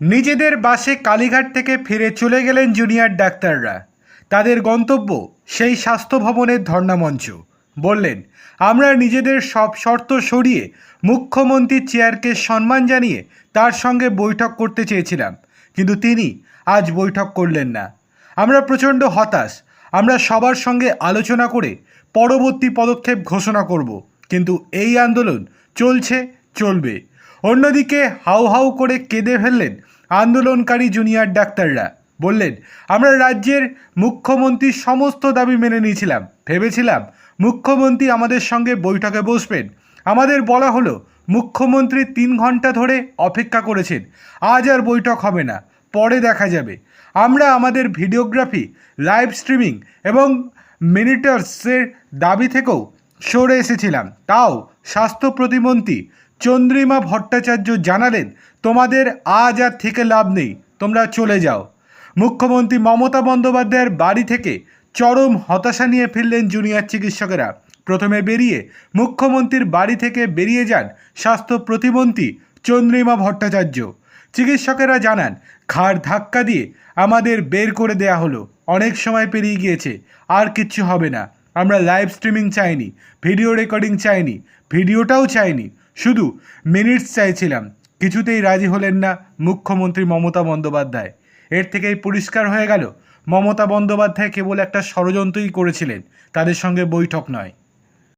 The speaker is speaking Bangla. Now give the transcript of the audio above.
নিজেদের বাসে কালীঘাট থেকে ফিরে চলে গেলেন জুনিয়র ডাক্তাররা। তাদের গন্তব্য সেই স্বাস্থ্য ভবনের ধর্ণামঞ্চ। বললেন, আমরা নিজেদের সব শর্ত সরিয়ে মুখ্যমন্ত্রীর চেয়ারকে সম্মান জানিয়ে তার সঙ্গে বৈঠক করতে চেয়েছিলাম। কিন্তু তিনি আজ বৈঠক করলেন না। আমরা প্রচণ্ড হতাশ। আমরা সবার সঙ্গে আলোচনা করে পরবর্তী পদক্ষেপ ঘোষণা করব। কিন্তু এই আন্দোলন চলছে, চলবে। অন্যদিকে হাউ হাউ করে কেঁদে ফেললেন আন্দোলনকারী জুনিয়র ডাক্তাররা। বললেন, আমরা রাজ্যের মুখ্যমন্ত্রীর সমস্ত দাবি মেনে নিয়েছিলাম। ভেবেছিলাম মুখ্যমন্ত্রী আমাদের সঙ্গে বৈঠকে বসবেন। আমাদের বলা হলো, মুখ্যমন্ত্রী তিন ঘণ্টা ধরে অপেক্ষা করেছেন। আজ আর বৈঠক হবে না, পরে দেখা যাবে। আমরা আমাদের ভিডিওগ্রাফি, লাইভ স্ট্রিমিং এবং মিনিটার্সের দাবি থেকেও সরে এসেছিলাম। তাও স্বাস্থ্য প্রতিমন্ত্রী চন্দ্রিমা ভট্টাচার্য জানালেন, তোমাদের আজ আর থেকে লাভ নেই, তোমরা চলে যাও। মুখ্যমন্ত্রী মমতা বন্দ্যোপাধ্যায়ের বাড়ি থেকে চরম হতাশা নিয়ে ফিরলেন জুনিয়র চিকিৎসকেরা। প্রথমে বেরিয়ে মুখ্যমন্ত্রীর বাড়ি থেকে বেরিয়ে যান স্বাস্থ্য প্রতিমন্ত্রী চন্দ্রিমা ভট্টাচার্য। চিকিৎসকেরা জানান, ঘাড় ধাক্কা দিয়ে আমাদের বের করে দেয়া হলো। অনেক সময় পেরিয়ে গিয়েছে, আর কিচ্ছু হবে না। আমরা লাইভ স্ট্রিমিং চাইনি ভিডিও রেকর্ডিং চাইনি ভিডিওটাও চাইনি, শুধু মিনিটস চাইছিলাম। কিছুতেই রাজি হলেন না মুখ্যমন্ত্রী মমতা বন্দ্যোপাধ্যায়। এর থেকেই পরিষ্কার হয়ে গেল, মমতা বন্দ্যোপাধ্যায় কেবল একটা ষড়যন্ত্রই করেছিলেন, তাদের সঙ্গে বৈঠক নয়।